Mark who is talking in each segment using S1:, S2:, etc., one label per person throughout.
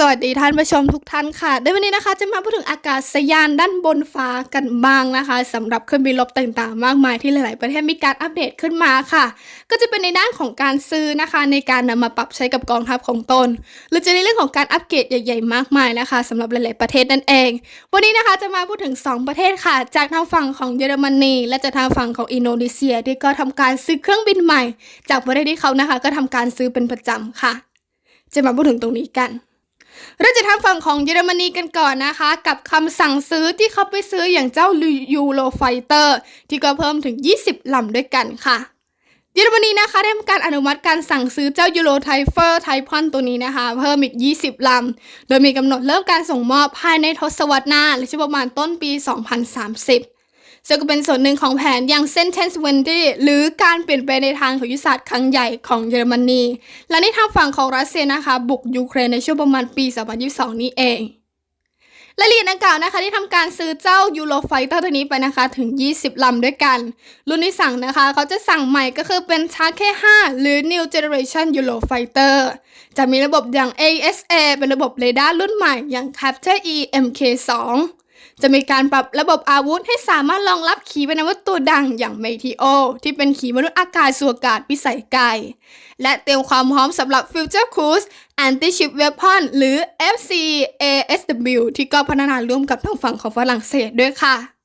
S1: สวัสดีท่านผู้ชมทุกท่านค่ะในวันนี้นะคะจะมาพูดถึงอากาศยานด้านบนฟ้ากันบ้างนะคะสำหรับเครื่องบินรบต่างๆ มากมายที่หลาย ๆ ประเทศมีการอัปเดตขึ้นมาค่ะ ก็จะเป็นในด้านของการซื้อนะคะ ในการนำมาปรับใช้กับกองทัพของตน หรือจะในเรื่องของการอัปเกรดใหญ่ ๆ มากมายนะคะสำหรับหลาย ๆ ประเทศนั่นเอง วันนี้นะคะจะมาพูดถึง 2 ประเทศค่ะ จากทางฝั่งของเยอรมนี และจากทางฝั่งของอินโดนีเซียที่ก็ทำการซื้อเครื่องบินใหม่ จากประเทศที่เขานะคะ ก็ทำการซื้อเป็นประจำค่ะ จะมาพูดถึงตรงนี้กัน เราจะทางฝั่งของเยอรมนีกันก่อนนะคะ กับคำสั่งซื้อที่เขาไปซื้ออย่างเจ้ายูโรไฟเตอร์ที่ก็เพิ่มถึง 20 ลำด้วยกันค่ะเยอรมนีนะคะได้ทำการอนุมัติการสั่งซื้อเจ้ายูโรไทเฟอร์ไทพอนตัวนี้นะคะ เพิ่มอีก 20 ลำ โดยมีกำหนดเริ่มการส่งมอบภายในทศวรรษหน้า หรือประมาณต้นปี 2030 ซึ่งก็เป็นส่วนหนึ่งของแผนอย่างเซนเทนส์เวนดี้หรือการเปลี่ยนแปลงในทางของยุทธศาสตร์ครั้งใหญ่ของเยอรมนี และในทางฝั่งของรัสเซียนะคะ บุกยูเครนในช่วงประมาณปี 2022 นี้เองรายละเอียดดังกล่าวนะคะที่ทำการซื้อเจ้ายูโรไฟเตอร์ตัวนี้ไปนะคะถึง 20 ลำด้วยกัน รุ่นที่สั่งนะคะ เขาจะสั่งใหม่ก็คือเป็นชาร์เค5หรือ New Generation Eurofighter จะมีระบบอย่าง ASA เป็นระบบเรดาร์รุ่นใหม่อย่าง Capture E MK2 จะมีการปรับระบบอาวุธให้สามารถรองรับขีปนาวุธตัวดังอย่างเมทิโอ ที่เป็นขีมนุษย์อากาศสู่อากาศพิสัยไกล และเตรียมความพร้อมสำหรับ Future Cruise Anti-Ship Weapon หรือ FCASW ที่ก็พัฒนาร่วมกับทางฝั่งของฝรั่งเศสด้วยค่ะ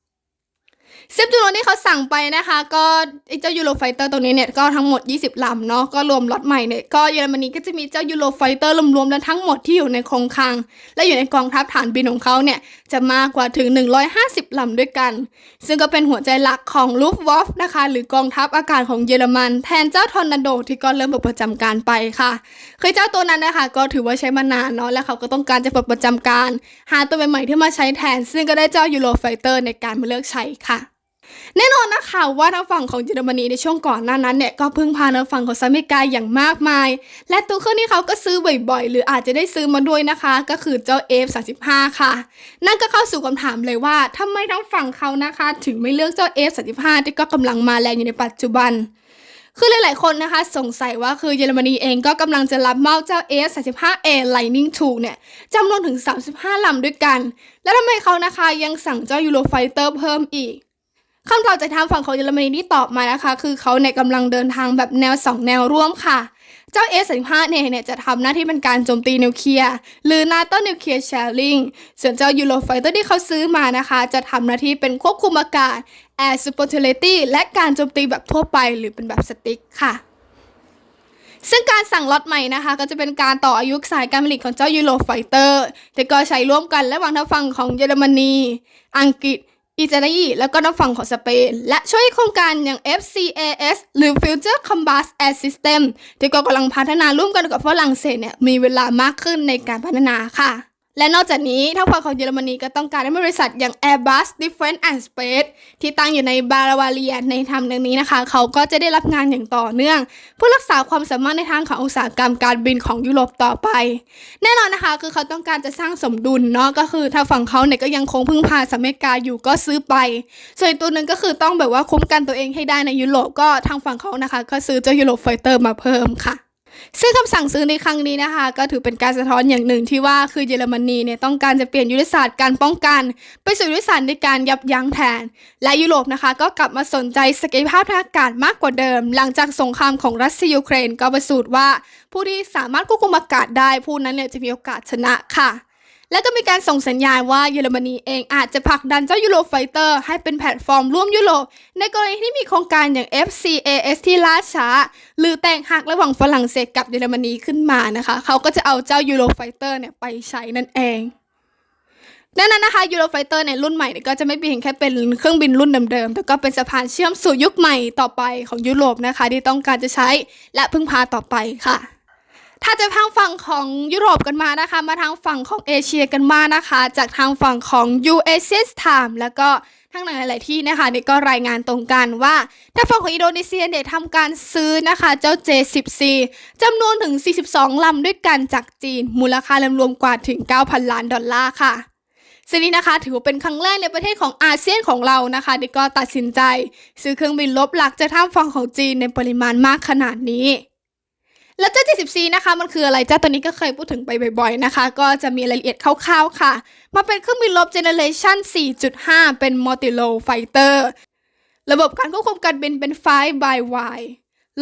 S1: ซึ่งจำนวนที่เขาสั่งไปนะคะ ก็ไอเจ้ายูโรไฟเตอร์ตัวนี้เนี่ยก็ทั้งหมด 20 ลำเนาะก็รวมล็อตใหม่เนี่ยก็เยอรมนีก็จะมีเจ้ายูโรไฟเตอร์รวมๆแล้วทั้งหมดที่อยู่ในโครงคลัง และอยู่ในกองทัพฐานบินของเขาเนี่ยจะมากกว่าถึง 150 ลำด้วยกัน ซึ่งก็เป็นหัวใจหลักของลูฟวอฟนะคะหรือกองทัพอากาศของเยอรมัน แทนเจ้าทอร์นาโดที่ก็เริ่มปลดประจำการไปค่ะคือเจ้าตัวนั้นนะคะก็ถือว่าใช้มานานเนาะและเขาก็ต้องการจะปลดประจำการ หาตัวใหม่ๆที่มาใช้แทน ซึ่งก็ได้เจ้ายูโรไฟเตอร์ในการมาเลือกใช้ค่ะ แน่นอนนะคะว่าทางฝั่งของเยอรมนีในช่วงก่อนหน้านั้นเนี่ยก็พึ่งพาทางฝั่งของสหรัฐอเมริกาอย่างมากมาย และตัวเครื่องที่เขาก็ซื้อบ่อยๆ หรืออาจจะได้ซื้อมาด้วยนะคะ ก็คือเจ้า F35 ค่ะ นั่นก็เข้าสู่คำถามเลยว่าทำไมทางฝั่งเขานะคะ ถึงไม่เลือกเจ้า F35 ที่ก็กำลังมาแรงอยู่ในปัจจุบันคือหลาย ๆ คนนะคะสงสัยว่าคือเยอรมนีเองก็กำลังจะรับเมอบเจ้า F35A Lightning II เนี่ยจำนวนถึง 35 ลำด้วยกัน แล้วทำไมเขานะคะยังสั่งเจ้า Eurofighter เพิ่มอีก คำตอบจากทางฝั่งของเยอรมนีที่ตอบมานะคะ คือเขาเนี่ยกำลังเดินทางแบบแนว 2 แนวร่วมค่ะ เจ้า S35 เนี่ยเนี่ยจะทำหน้าที่เป็นการโจมตีนิวเคลียร์หรือ NATO Nuclear Sharing ส่วนเจ้า Eurofighter ที่เขาซื้อมานะคะ จะทำหน้าที่เป็นควบคุมอากาศ Air Superiority และการโจมตีแบบทั่วไปหรือเป็นแบบสติ๊กค่ะซึ่งการสั่งล็อตใหม่นะคะ ก็จะเป็นการต่ออายุสายการผลิตของเจ้ายูโรไฟเตอร์แต่ก็ใช้ร่วมกันระหว่างทางฝั่งของเยอรมนี อังกฤษ อิตาลีแล้วก็ทางฝั่งของสเปน และช่วยโครงการอย่าง FCAS หรือ Future Combat Air System ที่ก็กำลังพัฒนาร่วมกันกับฝรั่งเศสเนี่ยมีเวลามากขึ้นในการพัฒนาค่ะ และนอกจากนี้ทางฝั่งของเยอรมนีก็ต้องการให้บริษัทอย่าง Airbus Defence and Space ที่ตั้งอยู่ในบาวาเรียในทำดังนี้นะคะ เขาก็จะได้รับงานอย่างต่อเนื่อง เพื่อรักษาความสามารถในทางของอุตสาหกรรมการบินของยุโรปต่อไป แน่นอนนะคะคือเขาต้องการจะสร้างสมดุลเนาะก็คือทางฝั่งเขาเนี่ยก็ยังคงพึ่งพาสหรัฐอเมริกาอยู่ก็ซื้อไป ส่วนอีกตัวหนึ่งก็คือต้องแบบว่าคุ้มกันตัวเองให้ได้ในยุโรปก็ทางฝั่งเขานะคะ ก็ซื้อเจ้ายุโรปไฟเตอร์มาเพิ่มค่ะ ซึ่งคำสั่งซื้อในครั้งนี้นะคะ ก็ถือเป็นการสะท้อนอย่างหนึ่งที่ว่าคือเยอรมนีเนี่ยต้องการจะเปลี่ยนยุทธศาสตร์การป้องกัน ไปสู่ยุทธศาสตร์ในการยับยั้งแทน และยุโรปนะคะ ก็กลับมาสนใจศักยภาพทางอากาศมากกว่าเดิม หลังจากสงครามของรัสเซียยูเครนก็ประสูตรว่า ผู้ที่สามารถควบคุมอากาศได้ผู้นั้นเนี่ยจะมีโอกาสชนะค่ะ และก็มีการส่งสัญญาณว่าเยอรมนีเองอาจจะผลักดันเจ้ายูโรไฟเตอร์ให้เป็นแพลตฟอร์มร่วมยุโรปในกรณีที่มีโครงการอย่าง FCAS ที่ล่าช้า หรือแตกหักระหว่างฝรั่งเศสกับเยอรมนีขึ้นมานะคะ เขาก็จะเอาเจ้ายูโรไฟเตอร์เนี่ยไปใช้นั่นเองดังนั้นนะคะยูโรไฟเตอร์ในรุ่นใหม่เนี่ยก็จะไม่เพียงแค่เป็นเครื่องบินรุ่นเดิมๆ แต่ก็เป็นสะพานเชื่อมสู่ยุคใหม่ต่อไปของยุโรปนะคะ ที่ต้องการจะใช้และพึ่งพาต่อไปค่ะ ถ้าจะทางฝั่งของยุโรปกันมานะคะ มาทางฝั่งของเอเชียกันมานะคะ จากทางฝั่งของ USS Time แล้วก็ทางหลายๆที่นะคะนี่ก็รายงานตรงกันว่าถ้าฝั่งของอินโดนีเซียเนี่ยทำการซื้อนะคะ เจ้า J10C จำนวนถึง 42 ลำด้วยกันจากจีน มูลค่ารวมกว่าถึง 9,000 ล้านดอลลาร์ค่ะซึ่งนี้นะคะถือว่าเป็นครั้งแรกในประเทศของอาเซียนของเรานะคะที่ก็ตัดสินใจ ซื้อเครื่องบินลบหลักจากทางฝั่งของจีนในปริมาณมากขนาดนี้ แล้วเจ้า74 นะคะ มันคืออะไรเจ้าตัวนี้ก็เคยพูดถึงไปบ่อยๆนะคะ ก็จะมีรายละเอียดคร่าวๆค่ะ มาเป็นเครื่องบินรบเจเนเรชั่น 4.5 เป็นมัลติโลไฟเตอร์ระบบการควบคุมการบินเป็น5 by Y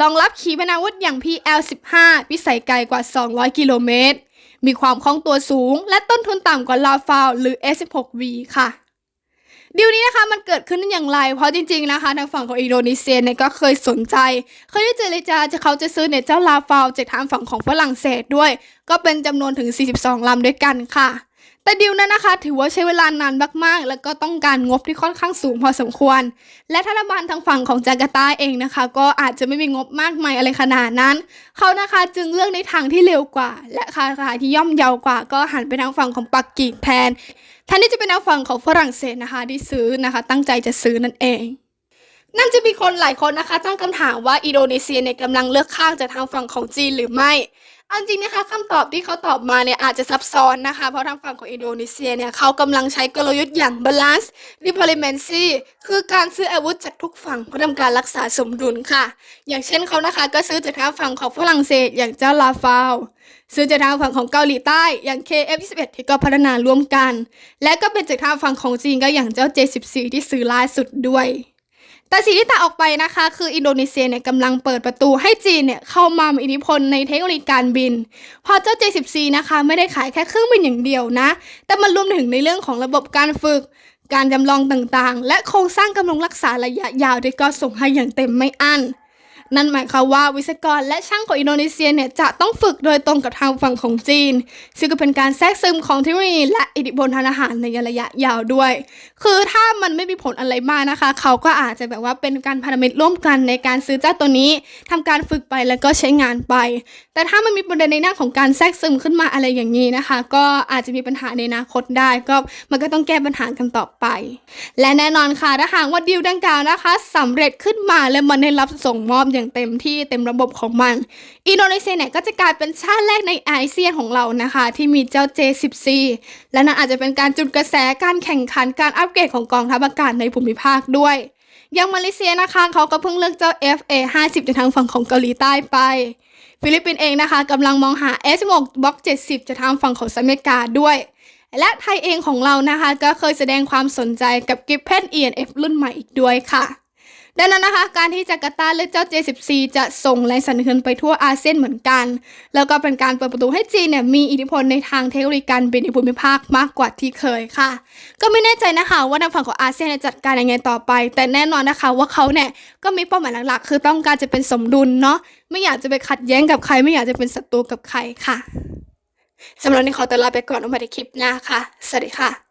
S1: รองรับขีปนาวุธอย่าง PL-15 พิสัยไกลกว่า 200 กิโลเมตร มีความคล่องตัวสูง และต้นทุนต่ำกว่าลาฟาวหรือ S16V ค่ะ ดีลนี้นะคะมันเกิดขึ้นอย่างไร เพราะจริงๆนะคะทางฝั่งของอินโดนีเซียเนี่ยก็เคยสนใจ เคยได้เจรจาจะเขาจะซื้อเนี่ยเจ้าลาฟาวจากทางฝั่งของฝรั่งเศสด้วย ก็เป็นจำนวนถึง 42ลำด้วยกันค่ะ แต่ดีลนั้นนะคะ ถือว่าใช้เวลานานมากๆ แล้วก็ต้องการงบที่ค่อนข้างสูงพอสมควร และรัฐบาลทางฝั่งของจาการ์ตาเองนะคะ ก็อาจจะไม่มีงบมากมายอะไรขนาดนั้น เขานะคะจึงเลือกในทางที่เร็วกว่า และราคาที่ย่อมเยาวกว่า ก็หันไปทางฝั่งของปักกิ่งแทน นที่จะเป็นทางฝั่งของฝรั่งเศสนะคะที่ซื้อนะคะ ตั้งใจจะซื้อนั่นเองนั่นจะมีคนหลายคนนะคะตั้งคำถามว่าอินโดนีเซียเนี่ยกำลังเลือกข้างจากทางฝั่งของจีนหรือไม่ เอาจริงนะคะคำตอบที่เขาตอบมาเนี่ยอาจจะซับซ้อนนะคะ เพราะทางฝั่งของอินโดนีเซียเนี่ยเขากำลังใช้กลยุทธ์อย่าง balance diplomacy คือการซื้ออาวุธจากทุกฝั่งเพื่อทำการรักษาสมดุลค่ะ อย่างเช่นเขานะคะก็ซื้อจากทางฝั่งของฝรั่งเศสอย่างเจ้าลาฟาวซื้อจากทางฝั่งของเกาหลีใต้อย่าง KF21 ที่ก็พัฒนาร่วมกัน และก็เป็นจากทางฝั่งของจีนก็อย่างเจ้า J14 ที่ซื้อล่าสุดด้วย แต่สิ่งที่ต่างออกไปนะคะคืออินโดนีเซียเนี่ยกำลังเปิดประตูให้จีนเนี่ยเข้ามามีอิทธิพลในเทคโนโลยีการบิน พอเจ้า J14 นะคะไม่ได้ขายแค่เครื่องบินอย่างเดียวนะ แต่มันรวมถึงในเรื่องของระบบการฝึก การจำลองต่างๆ และโครงสร้างกำลังรักษาระยะยาวที่ก็ส่งให้อย่างเต็มไม่อั้น นั่นหมายความว่าวิศวกรและช่างของอินโดนีเซียเนี่ยจะต้องฝึกโดยตรงกับทางฝั่งของจีน ซึ่งก็เป็นการแทรกซึมของเทคโนโลยีและอิทธิพลทางอาหารในระยะยาวด้วย คือถ้ามันไม่มีผลอะไรมากนะคะ เขาก็อาจจะแบบว่าเป็นการพันธมิตรร่วมกันในการซื้อเจ้าตัวนี้ทำการฝึกไปแล้วก็ใช้งานไป แต่ถ้ามันมีประเด็นในหน้าของการแทรกซึมขึ้นมาอะไรอย่างนี้นะคะ ก็อาจจะมีปัญหาในอนาคตได้ ก็มันก็ต้องแก้ปัญหากันต่อไป และแน่นอนค่ะถ้าหากว่าดีลดังกล่าวนะคะสำเร็จขึ้นมาและมันได้รับส่งมอบอย่างเต็มที่เต็มระบบของมัน อินโดนีเซียเนี่ยก็จะกลายเป็นชาติแรกในอาเซียนของเรานะคะ ที่มีเจ้า J14 และนั่นอาจจะเป็นการจุดกระแสการแข่งขันการอัปเกรดของกองทัพอากาศในภูมิภาคด้วยย่างมาเลเซียนะคะเขาก็เพิ่งเลือกเจ้า FA50 จากทางฝั่งของเกาหลีใต้ไป ฟิลิปปินส์เองนะคะกำลังมองหา S16 Block 70จากทางฝั่งของสหรัฐอเมริกาด้วย และไทยเองของเรานะคะ ก็เคยแสดงความสนใจกับกิฟเพน ENF รุ่นใหม่อีกด้วยค่ะ ดังนั้นนะคะ การที่จาการ์ตาเลือกเจ้า J14 จะส่งแรงสั่นสะเทือนไปทั่วอาเซียนเหมือนกัน แล้วก็เป็นการเปิดประตูให้จีนเนี่ยมีอิทธิพลในทางเทคโนโลยีการบินในภูมิภาคมากกว่าที่เคยค่ะ ก็ไม่แน่ใจนะคะว่าทางฝั่งของอาเซียนจะจัดการยังไงต่อไป แต่แน่นอนนะคะว่าเขาเนี่ยก็มีเป้าหมายหลักๆ คือต้องการจะเป็นสมดุลเนาะไม่อยากจะไปขัดแย้งกับใคร ไม่อยากจะเป็นศัตรูกับใครค่ะสำหรับนี้ขอตัวลาไปก่อนอาไว้ในคลิปหน้าค่ะ สวัสดีค่ะ